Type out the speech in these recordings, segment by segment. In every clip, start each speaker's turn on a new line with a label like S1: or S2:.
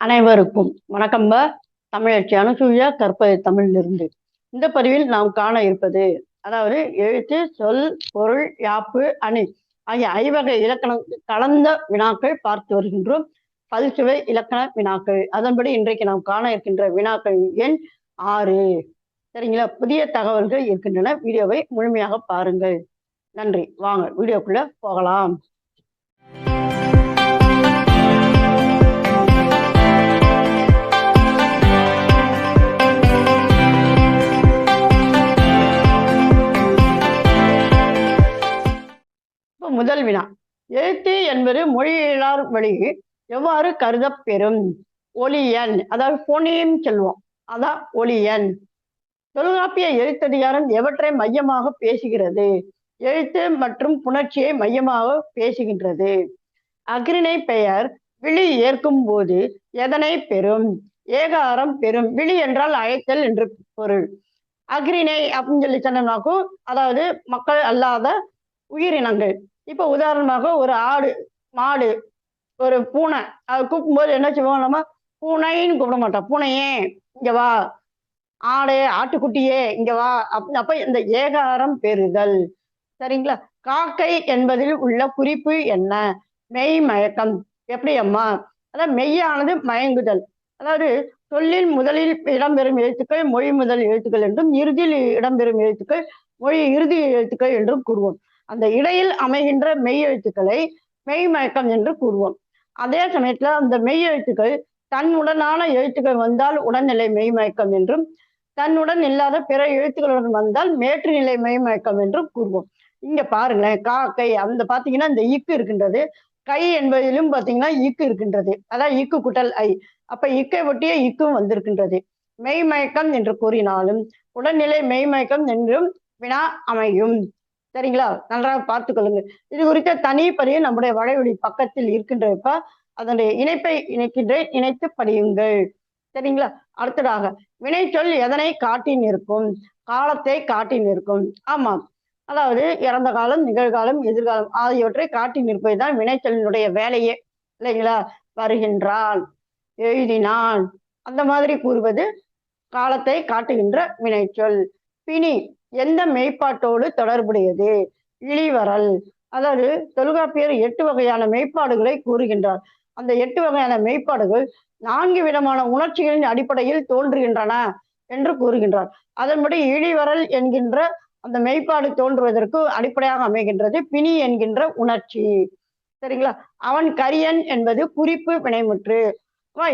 S1: அனைவருக்கும் வணக்கம்ப தமிழச்சி அனுசூயா கற்பது தமிழிலிருந்து. இந்த பதிவில் நாம் காண இருப்பது அதாவது எழுத்து சொல் பொருள் யாப்பு அணி ஆகிய ஐவகை இலக்கணம் கலந்த வினாக்கள் பார்த்து வருகின்றோம். பல்சுவை இலக்கண வினாக்கள். அதன்படி இன்றைக்கு நாம் காண இருக்கின்ற வினாக்கள் எண் ஆறு. சரிங்களா? புதிய தகவல்கள் இருக்கின்றன. வீடியோவை முழுமையாக பாருங்கள். நன்றி. வாங்க வீடியோக்குள்ள போகலாம். முதல் வினா. எழுத்து என்பது மொழியியலார் வழி எவ்வாறு கருதப்பெறும்? ஒளியன் அதாவது பொனியும் சொல்லுவோம் அதான் ஒளியன் தொல்காப்பிய எழுத்ததிகாரம் எவற்றை மையமாக பேசுகிறது? எழுத்து மற்றும் புணர்ச்சியை மையமாக பேசுகின்றது. அக்ரிணை பெயர் விழி ஏற்கும் போது எதனை பெறும்? ஏகாரம் பெறும். விழி என்றால் அழைத்தல் என்று பொருள். அக்ரிணை அப்படின்னு சொல்லி சொன்னோம்னாக்கும் அதாவது மக்கள் அல்லாத உயிரினங்கள். இப்போ உதாரணமாக ஒரு ஆடு மாடு ஒரு பூனை அதை கூப்பிடும்போது என்ன செய்வோம் நம்ம? பூனைன்னு கூப்பிட மாட்டோம். பூனையே இங்க வா. ஆடு ஆட்டுக்குட்டியே இங்க வா. அப் அப்ப இந்த ஏகாரம் பெறுதல். சரிங்களா? காக்கை என்பதில் உள்ள குறிப்பு என்ன? மெய் மயக்கம். எப்படி அம்மா? அதாவது மெய்யானது மயங்குதல். அதாவது சொல்லில் முதலில் இடம்பெறும் எழுத்துக்கள் மொழி முதல் எழுத்துக்கள் என்றும் இறுதியில் இடம்பெறும் எழுத்துக்கள் மொழி இறுதி எழுத்துக்கள் என்றும் கூறுவோம். அந்த இடையில் அமைகின்ற மெய் எழுத்துக்களை மெய் மயக்கம் என்று கூறுவோம். அதே சமயத்துல அந்த மெய் எழுத்துக்கள் தன்னுடனான எழுத்துக்கள் வந்தால் உடல்நிலை மெய் மயக்கம் என்றும் தன்னுடன் இல்லாத பிற எழுத்துக்களுடன் வந்தால் மேற்றுநிலை மெய் மயக்கம் என்றும் கூறுவோம். இங்க பாருங்களேன் கா கை அந்த பாத்தீங்கன்னா இந்த இக்கு இருக்கின்றது. கை என்பதிலும் பாத்தீங்கன்னா இக்கு இருக்கின்றது. அதான் இக்கு குட்டல் ஐ. அப்ப இக்கை ஒட்டிய இக்கும் வந்திருக்கின்றது. மெய்மயக்கம் என்று கூறினாலும் உடல்நிலை மெய் மயக்கம் என்றும் வினா அமையும். சரிங்களா? நன்றாக பார்த்து இது குறித்த தனி பதிவு நம்முடைய வளைவொலி பக்கத்தில் இருக்கின்றப்ப அதனுடைய இணைப்பை இணைக்கின்றேன். இணைத்து படியுங்கள். சரிங்களா? அடுத்ததாக வினைச்சொல் எதனை காட்டி நிற்கும்? காலத்தை காட்டி நிற்கும். ஆமாம். அதாவது இறந்த காலம் நிகழ்காலம் எதிர்காலம் ஆகியவற்றை காட்டி நிற்பது தான் வினைச்சொல்லினுடைய வேலையே. இல்லைங்களா? வருகின்றான் எழுதினான். அந்த மாதிரி கூறுவது காலத்தை காட்டுகின்ற வினைச்சொல் பிணி எந்த மெய்ப்பாட்டோடு தொடர்புடையது? இழிவரல் அதாவது தொல்காப்பியர் எட்டு வகையான மெய்ப்பாடுகளை கூறுகின்றார். அந்த எட்டு வகையான மெய்ப்பாடுகள் நான்கு விதமான உணர்ச்சிகளின் அடிப்படையில் தோன்றுகின்றன என்று கூறுகின்றார். அதன்படி இழிவரல் என்கின்ற அந்த மெய்ப்பாடு தோன்றுவதற்கு அடிப்படையாக அமைகின்றது பிணி என்கின்ற உணர்ச்சி. சரிங்களா? அவன் கரியன் என்பது குறிப்பு வினைமுற்று.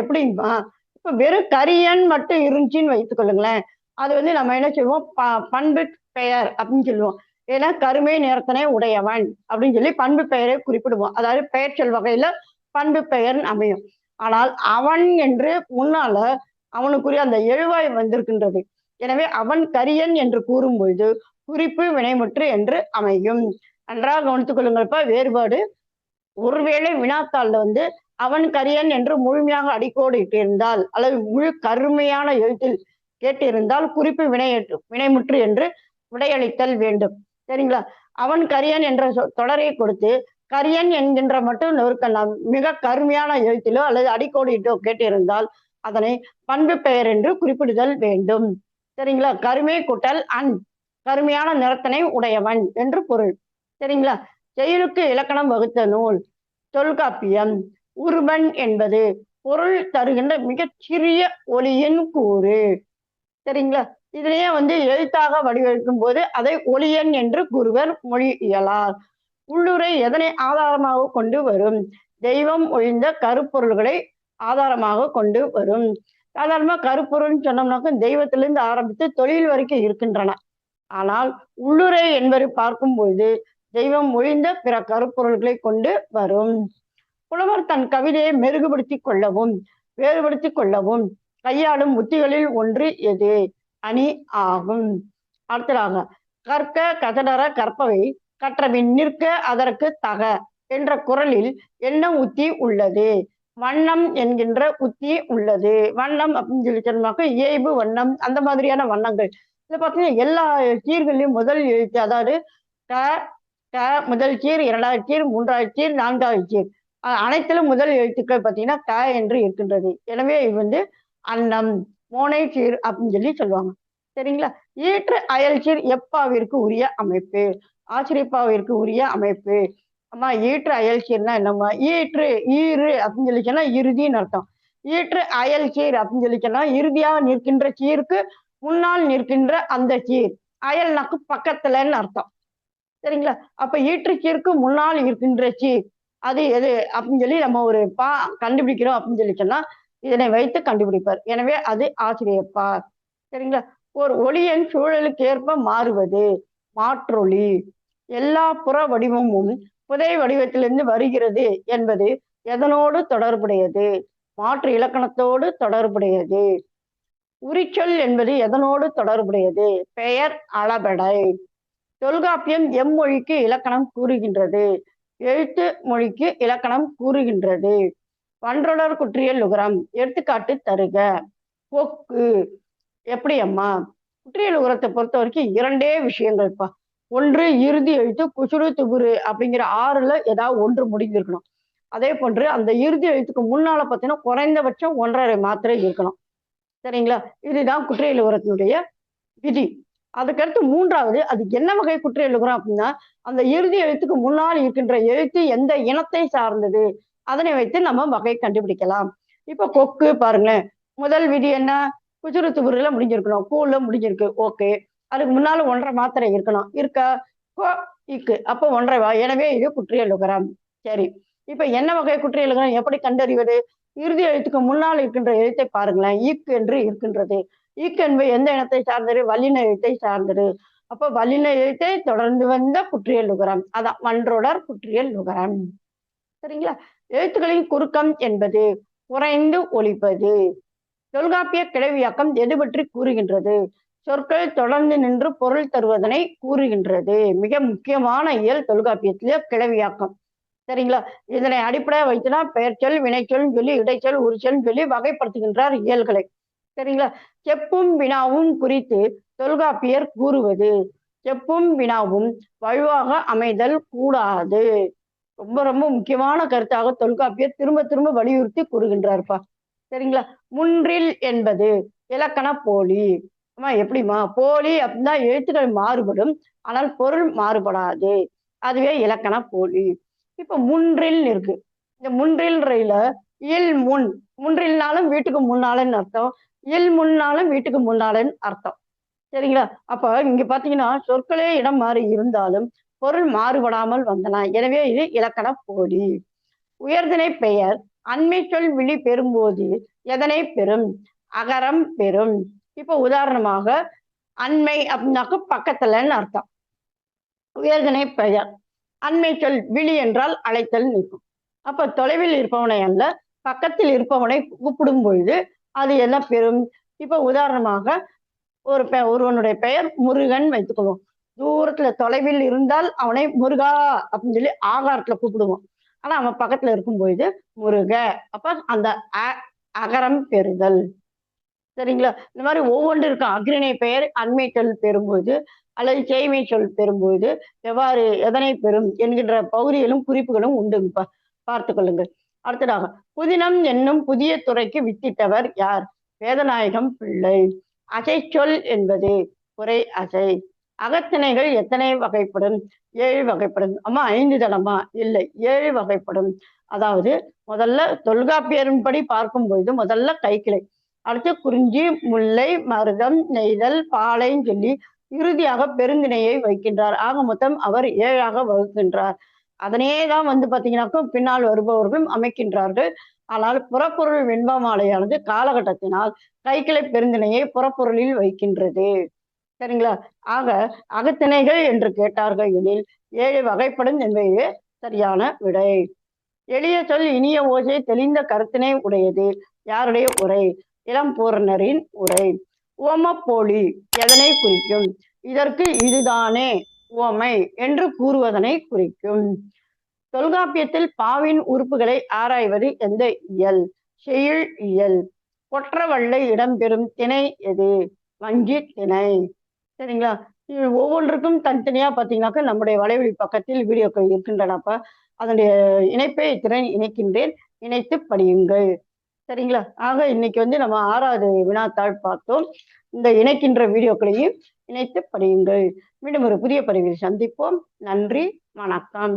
S1: எப்படிமா இப்ப வெறும் கரியன் மட்டும் இருந்துச்சுன்னு வைத்துக் கொள்ளுங்களேன். அது வந்து நம்ம என்ன சொல்லுவோம்? ப பண்பு பெயர் அப்படின்னு சொல்லுவோம். ஏன்னா கருமை நேரத்தனை உடையவன் அப்படின்னு சொல்லி பண்பு பெயரை குறிப்பிடுவோம். அதாவது பெயர் சொல் வகையில பண்பு பெயர் அமையும். ஆனால் அவன் என்று முன்னால அவனுக்குரிய அந்த எழுவாய் வந்திருக்கின்றது. எனவே அவன் கரியன் என்று கூறும் பொழுது குறிப்பு வினைமுற்று என்று அமையும். நன்றாக கவனித்துக் கொள்ளுங்கள்ப்பா வேறுபாடு. ஒருவேளை வினாத்தாள்ல வந்து அவன் கரியன் என்று முழுமையாக அடிக்கோடு இட்டிருந்தால் அல்லது முழு கருமையான எழுத்தில் கேட்டிருந்தால் குறிப்பு வினை வினைமுற்று என்று விடையளித்தல் வேண்டும். சரிங்களா? அவன் கரியன் என்ற தொடரை கொடுத்து கரியன் என்கின்ற மட்டும் நொறுக்கலாம். மிக கருமையான எழுத்திலோ அல்லது அடிக்கோடிட்டோ கேட்டிருந்தால் அதனை பண்பு பெயர் என்று குறிப்பிடுதல் வேண்டும். சரிங்களா? கருமை குட்டல் அன் கருமையான நிறத்தனை உடையவன் என்று பொருள். சரிங்களா? செயலுக்கு இலக்கணம் வகுத்த நூல் தொல்காப்பியம் உருவன் என்பது பொருள் தருகின்ற மிகச்சிறிய ஒளியின் கூறு. சரிங்களா? இதுலயே வந்து எழுத்தாக வடிவெடுக்கும் போது அதை ஒளியன் என்று குருவர் மொழி இயலார் உள்ளுரை எதனை ஆதாரமாக கொண்டு வரும்? தெய்வம் ஒழிந்த கருப்பொருள்களை ஆதாரமாக கொண்டு வரும். சாதாரணமா கருப்பொருள்னு சொன்னோம்னாக்க தெய்வத்திலிருந்து ஆரம்பித்து தொழில் வரைக்கும் இருக்கின்றன. ஆனால் உள்ளுரை என்பதை பார்க்கும் பொழுது தெய்வம் ஒழிந்த பிற கருப்பொருள்களை கொண்டு வரும். புலவர் தன் கவிதையை மெருகுபடுத்தி கொள்ளவும் வேறுபடுத்தி கொள்ளவும் கையாளும் உத்திகளில் ஒன்று எது? அணி ஆகும். அடுத்ததாக கற்க கதடர கற்பவை கற்றபின் நிற்க அதற்கு தக என்ற குரலில் என்ன உத்தி உள்ளது? வண்ணம் என்கின்ற உத்தி உள்ளது. வண்ணம் அப்படின்னு சொல்லி சொன்னாக்க இயல்பு வண்ணம் அந்த மாதிரியான வண்ணங்கள். இதில் பார்த்தீங்கன்னா எல்லா சீர்களையும் முதல் எழுத்து அதாவது க க முதல் சீர் இரண்டாவது சீர் மூன்றாவது சீர் நான்காவது சீர் அனைத்திலும் முதல் எழுத்துக்கள் பார்த்தீங்கன்னா க என்று இருக்கின்றது. எனவே இது வந்து அன்னம் மோனை சீர் அப்படின்னு சொல்லி சொல்லுவாங்க. சரிங்களா? ஈற்று அயல்சீர் எப்பாவிற்கு உரிய அமைப்பு? ஆசிரியப்பாவிற்கு உரிய அமைப்பு. அம்மா ஈற்று அயல்சீர்னா என்னம்மா? ஈற்று ஈறு அப்படின்னு சொல்லி சொன்னா இறுதின்னு அர்த்தம். ஈற்று அயல் சீர் அப்படின்னு சொல்லி சொன்னா இறுதியாக நிற்கின்ற சீருக்கு முன்னால் நிற்கின்ற அந்த சீர். அயல்னாக்கு பக்கத்துலன்னு அர்த்தம். சரிங்களா? அப்ப ஈற்று சீருக்கு முன்னால் இருக்கின்ற சீர். அது எது அப்படின்னு சொல்லி நம்ம ஒரு பா கண்டுபிடிக்கிறோம் அப்படின்னு சொல்லி சொன்னா இதனை வைத்து கண்டுபிடிப்பார். எனவே அது ஆசிரியப்பார். சரிங்களா? ஒரு ஒளியின் சூழலுக்கு ஏற்ப மாறுவது மாற்றொளி எல்லா புற வடிவமும் புதை வடிவத்திலிருந்து வருகிறது என்பது எதனோடு தொடர்புடையது? மாற்று இலக்கணத்தோடு தொடர்புடையது. உரிச்சொல் என்பது எதனோடு தொடர்புடையது? பெயர் அளபடை. தொல்காப்பியம் எம்மொழிக்கு இலக்கணம் கூறுகின்றது. எழுத்து மொழிக்கு இலக்கணம் கூறுகின்றது. வன்றொடர் குற்றியல் உகரம் எடுத்துக்காட்டு தருக. போக்கு. எப்படி அம்மா குற்றியல் உகரத்தை பொறுத்த வரைக்கும் இரண்டே விஷயங்கள்ப்பா. ஒன்று இறுதி எழுத்து குசுறு துகுரு அப்படிங்கிற ஆறுல ஏதாவது ஒன்று முடிஞ்சிருக்கணும். அதே போன்று அந்த இறுதி எழுத்துக்கு முன்னால பார்த்தீங்கன்னா குறைந்தபட்சம் ஒன்றரை மாத்திரை இருக்கணும். சரிங்களா? இதுதான் குற்றியல் உரத்தினுடைய விதி. அதுக்கடுத்து மூன்றாவது அது என்ன வகை குற்றியல் உரம் அப்படின்னா அந்த இறுதி எழுத்துக்கு முன்னால் இருக்கின்ற எழுத்து எந்த இனத்தை சார்ந்தது? அதனை வைத்து நம்ம வகை கண்டுபிடிக்கலாம். இப்ப கொக்கு பாருங்களேன் முதல் விதி என்ன? குஜுரு துபுருல முடிஞ்சிருக்கணும். கூல முடிஞ்சிருக்கு. ஓகே அதுக்கு முன்னால ஒன்றரை மாத்திரை இருக்கணும். இருக்கா? கோ இக்கு. அப்போ ஒன்றரை வா. எனவே இது குற்றியல் உகரம் சரி. இப்ப என்ன வகை குற்றியல் உகரம் எப்படி கண்டறிவது? இறுதி எழுத்துக்கு முன்னால் இருக்கின்ற எழுத்தை பாருங்களேன். ஈக்கு என்று இருக்கின்றது. ஈக்கு என்பது எந்த இனத்தை சார்ந்தது? வல்லின எழுத்தை சார்ந்தது. அப்ப வல்லின எழுத்தை தொடர்ந்து வந்த குற்றியல் நுகரம் அதான் மன்றொடர் குற்றியல் நுகரம் சரிங்களா? எழுத்துக்களின் குறுக்கம் என்பது குறைந்து ஒழிப்பது. தொல்காப்பிய கிளவியாக்கம் எது பற்றி கூறுகின்றது? சொற்கள் தொடர்ந்து நின்று பொருள் தருவதனை கூறுகின்றது. மிக முக்கியமான இயல் தொல்காப்பியத்திலே கிளவியாக்கம். சரிங்களா? இதனை அடிப்படையாக வைத்துனா பெயர்ச்சொல் வினைச்சொல் சொல்லி இடைச்சொல் உரிச்சொல் சொல்லி வகைப்படுத்துகின்றார் இயல்களை. சரிங்களா? செப்பும் வினாவும் குறித்து தொல்காப்பியர் கூறுவது. செப்பும் வினாவும் வலுவாக அமைதல் கூடாது. ரொம்ப ரொம்ப முக்கியமான கருத்தாக தொல்காப்பியர் திரும்ப திரும்ப வலியுறுத்தி கூறுகின்றார்ப்பா. சரிங்களா? முன்றில் என்பது இலக்கண போலி. ஆமா எப்படிமா போலி அப்படின்னா எழுத்துக்கள் மாறுபடும் ஆனால் பொருள் மாறுபடாது. அதுவே இலக்கண போலி. இப்ப முன்றில் இருக்கு. இந்த முன்றில்றையில இல் முன். முன்றில்னாலும் வீட்டுக்கு முன்னாலன்னு அர்த்தம். இல் முன்னாலும் வீட்டுக்கு முன்னாலன்னு அர்த்தம். சரிங்களா? அப்ப இங்க பாத்தீங்கன்னா சொற்களே இடம் மாறி இருந்தாலும் பொருள் மாறுபடாமல் வந்தன. எனவே இது இலக்கண போலி. உயர்தினை பெயர். அண்மை சொல் விழி பெறும்போது எதனை பெறும்? அகரம் பெறும். இப்ப உதாரணமாக அண்மை அப்படின்னாக்க பக்கத்துலன்னு அர்த்தம். உயர்தனை பெயர். அண்மை சொல் விழி என்றால் அழைத்தல் நிற்கும். அப்ப தொலைவில் இருப்பவனை அல்ல பக்கத்தில் இருப்பவனை கூப்பிடும் பொழுது அது என்ன பெறும்? இப்ப உதாரணமாக ஒரு பெ ஒருவனுடைய பெயர் முருகன் வைத்துக்கொள்வோம். தூரத்துல தொலைவில் இருந்தால் அவனை முருகா அப்படின்னு சொல்லி ஆகாரத்துல கூப்பிடுவோம். ஆனா அவன் பக்கத்துல இருக்கும்போது முருக அப்ப அந்த அ- அகரம் பெறுதல். சரிங்களா? இந்த மாதிரி ஒவ்வொன்று இருக்கும். அக்ரிணை பெயர் அண்மை சொல் பெறும்போது அல்லது செய்மை சொல் பெறும்போது எவ்வாறு எதனை பெறும் என்கின்ற பகுதிகளும் குறிப்புகளும் உண்டு பார்த்து கொள்ளுங்கள். அடுத்ததாக புதினம் என்னும் புதிய துறைக்கு வித்திட்டவர் யார்? வேதநாயகம் பிள்ளை. அசை சொல் என்பது குறை அசை. அகத்திணைகள் எத்தனை வகைப்படும்? ஏழு வகைப்படும். அம்மா ஐந்து தளமா இல்லை ஏழு வகைப்படும். அதாவது முதல்ல தொல்காப்பியரின்படி பார்க்கும் பொழுது முதல்ல கைக்கிளை. அடுத்து குறிஞ்சி முல்லை மருதம் நெய்தல் பாலைன்னு சொல்லி இறுதியாக பெருந்திணையை வைக்கின்றார். ஆக மொத்தம் அவர் ஏழாக வகுக்கின்றார். அதனையே தான் வந்து பாத்தீங்கன்னாக்கா பின்னால் வருபவர்களும் அமைக்கின்றார்கள். ஆனால் புறப்பொருள் வெண்பாமாலையானது காலகட்டத்தினால் கைக்கிளை பெருந்திணையை புறப்பொருளில் வைக்கின்றது. சரிங்களா? ஆக அகத்திணைகள் என்று கேட்டார்கள் எனில் ஏழு வகைப்படும் என்பது சரியான விடை. எளிய சொல் இனிய ஓசை தெளிந்த கருத்தினை உடையது. யாருடைய உரை? இளம்பூரணரின் உரை. ஓமப்போலி எதனை குறிக்கும்? இதற்கு இதுதானே உவமை என்று கூறுவதனை குறிக்கும். தொல்காப்பியத்தில் பாவின் உறுப்புகளை ஆராய்வது எந்த இயல்? செய்யுள் இயல். கொற்றவள்ளை இடம்பெறும் திணை எது? வஞ்சி திணை. சரிங்களா? ஒவ்வொன்றுக்கும் தனித்தனியா பார்த்தீங்கன்னாக்கா நம்முடைய வலைவழி பக்கத்தில் வீடியோக்கள் இருக்கின்றனப்பா அதனுடைய இணைப்பை திறன் இணைக்கின்றேன். இணைத்து படியுங்கள். சரிங்களா? ஆக இன்னைக்கு வந்து நம்ம ஆறாவது வினாத்தாள் பார்த்தோம். இந்த இணைக்கின்ற வீடியோக்களையும் இணைத்து படியுங்கள். மீண்டும் ஒரு புதிய பதிவில் சந்திப்போம். நன்றி. வணக்கம்.